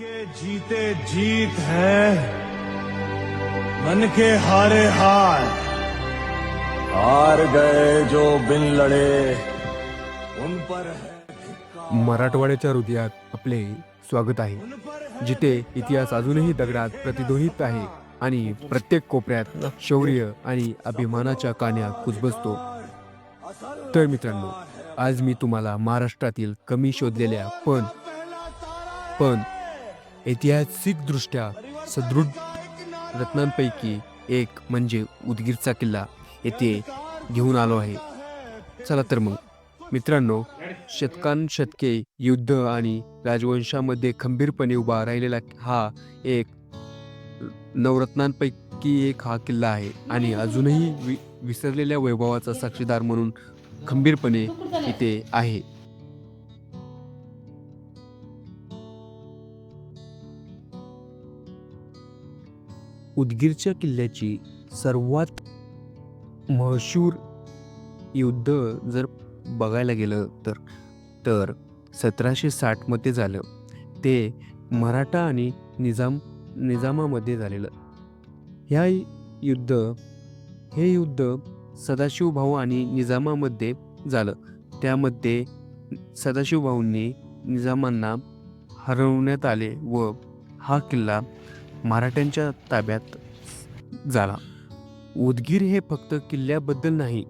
के जीते जीत है। मन के हारे हार। हार गए जो बिन लड़े उन पर है मराठवाड्याच्या हृदयात आपले स्वागत आहे जिथे इतिहास अजूनही दगडात प्रतिध्वनित आहे आणि प्रत्येक कोपऱ्यात शौर्य आणि अभिमानाच्या कान्या कुजबजतो तर मित्रांनो आज मी तुम्हाला महाराष्ट्रातील कमी शोधलेल्या पण पण ऐतिहासिकदृष्ट्या सदृढ रत्नांपैकी एक म्हणजे उदगीरचा किल्ला येथे घेऊन आलो आहे. चला तर मग. मित्रांनो शतकांशतके युद्ध आणि राजवंशामध्ये खंबीरपणे उभा राहिलेला हा एक नवरत्नांपैकी एक हा किल्ला आहे आणि अजूनही वि विसरलेल्या वैभवाचा साक्षीदार म्हणून खंबीरपणे इथे आहे. उदगीरच्या किल्ल्याची सर्वात मशहूर युद्ध जर बघायला गेलं तर तर सतराशे साठमध्ये झालं. ते मराठा आणि निजाम निजामामध्ये झालेलं. ह्या युद्ध हे युद्ध सदाशिवभाऊ आणि निजामामध्ये झालं. त्यामध्ये सदाशिवभाऊंनी निजामांना हरवण्यात आले व हा किल्ला मराठ्यांच्या ताब्यात झाला. उदगीर हे फक्त किल्ल्याबद्दल नाही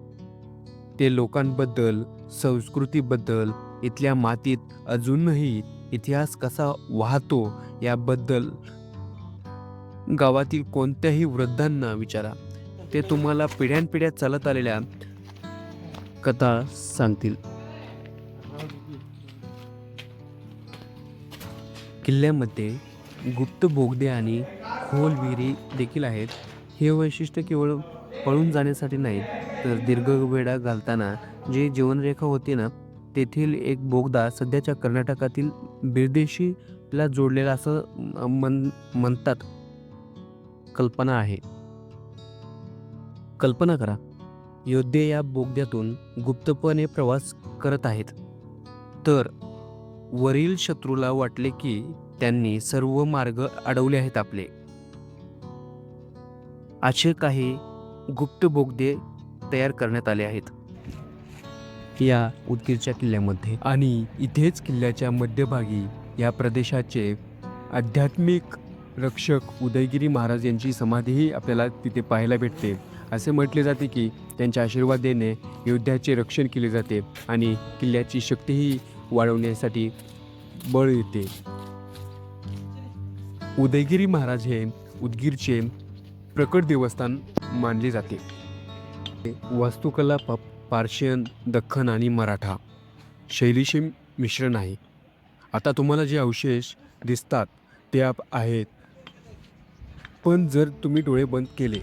ते लोकांबद्दल संस्कृतीबद्दल इथल्या मातीत अजूनही इतिहास कसा वाहतो याबद्दल गावातील कोणत्याही वृद्धांना विचारा. ते तुम्हाला पिढ्यानपिढ्या चालत आलेल्या कथा सांगतील. किल्ल्यामध्ये गुप्त बोगदे आणि खोल विहिरी देखील आहेत. हे वैशिष्ट्य केवळ पळून जाण्यासाठी नाही तर दीर्घ वेळा घालताना जे जीवनरेखा होती ना तेथील एक बोगदा सध्याच्या कर्नाटकातील बिरदेशीला जोडलेला असं मन म्हणतात. कल्पना आहे. कल्पना करा योद्धे या बोगद्यातून गुप्तपणे प्रवास करत आहेत. तर वरील शत्रूला वाटले की त्यांनी सर्व मार्ग अडवले आहेत आपले. असे काही गुप्त बोगदे तयार करण्यात आले आहेत. या उदगीरच्या किल्ल्यामध्ये आणि इथेच किल्ल्याच्या मध्यभागी या प्रदेशाचे आध्यात्मिक रक्षक उदयगिरी महाराज यांची समाधीही आपल्याला तिथे पाहायला भेटते. असे म्हटले जाते की त्यांच्या आशीर्वादेने योद्ध्याचे रक्षण केले जाते आणि किल्ल्याची शक्तीही वाढवण्यासाठी बळ येते. उदयगिरी महाराज हे उदगीरचे प्रकट देवस्थान मानले जाते. वास्तुकला प पार्शियन दख्खन आणि मराठा शैलीशी मिश्रण आहे. आता तुम्हाला जे अवशेष दिसतात ते आप आहेत. पण जर तुम्ही डोळे बंद केले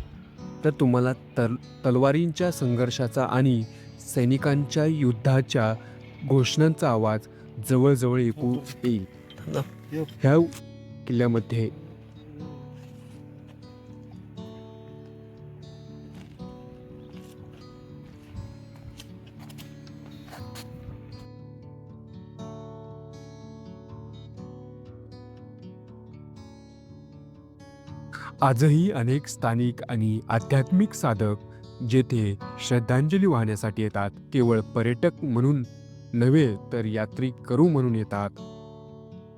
तर तुम्हाला तल तलवारींच्या संघर्षाचा आणि सैनिकांच्या युद्धाच्या घोषणांचा आवाज जवळजवळ ऐकू येईल. ह्या किल्ल्यामध्ये. आजही अनेक स्थानिक आणि आध्यात्मिक साधक जेथे श्रद्धांजली वाहण्यासाठी येतात केवळ पर्यटक म्हणून नव्हे तर यात्री करू म्हणून येतात.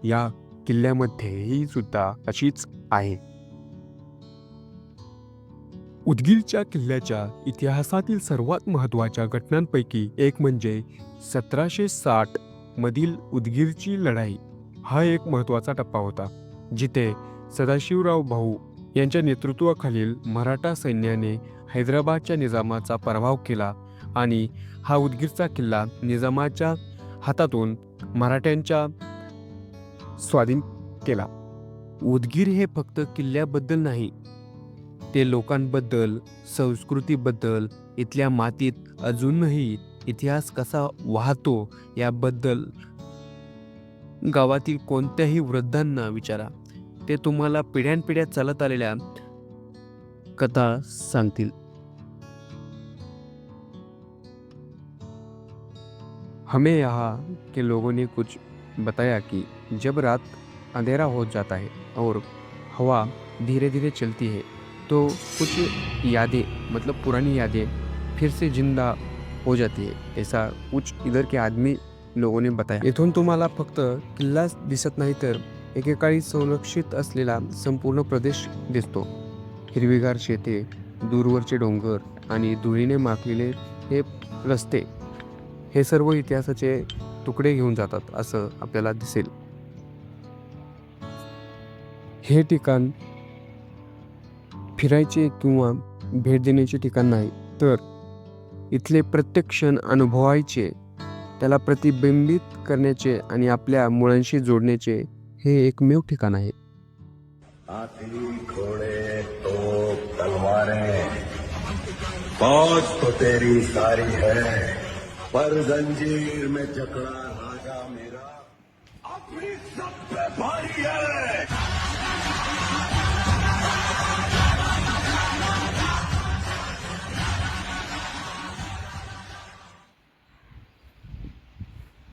या किल्ल्यामध्येही सुद्धा अशीच आहे. उदगीरच्या किल्ल्याच्या इतिहासातील सर्वात महत्त्वाच्या घटनांपैकी एक म्हणजे सतराशे साठ मधील उदगीरची लढाई. हा एक महत्त्वाचा टप्पा होता जिथे सदाशिवराव भाऊ यांच्या नेतृत्वाखालील मराठा सैन्याने हैदराबादच्या निजामाचा पराभव केला आणि हा उदगीरचा किल्ला निजामाच्या हातातून मराठ्यांच्या स्वाधीन केला. उदगीर हे फक्त किल्ल्याबद्दल नाही ते लोकांबद्दल संस्कृतीबद्दल इथल्या मातीत अजूनही इतिहास कसा वाहतो याबद्दल गावातील कोणत्याही वृद्धांना विचारा. ते तुम्हाला पिढ्यानपिढ्या चालत आलेल्या कथा सांगतील. हमें यहाँ के लोगों ने कुछ बताया कि जब रात अंधेरा हो जाता है और हवा धीरे धीरे चलती है तो कुछ यादें मतलब पुरानी यादें फिर से जिंदा हो जाती है ऐसा कुछ इधर के आदमी लोगों ने बताया। इथून तुम्हाला फक्त किल्लाच दिसत नाही तर एकेकाळी संरक्षित असलेला संपूर्ण प्रदेश दिसतो. हिरवीगार शेते दूरवरचे डोंगर आणि धुळीने माखलेले हे रस्ते हे सर्व इतिहासाचे तुकडे घेऊन जातात असं आपल्याला दिसेल. हे ठिकाण फिरायचे किंवा भेट देण्याचे ठिकाण नाही. तर इथले प्रत्येक क्षण अनुभवायचे त्याला प्रतिबिंबित करण्याचे आणि आपल्या मुळांशी जोडण्याचे हे एकमेव ठिकाण आहे. तो तेरी सारी है पर जंजीर में जकड़ा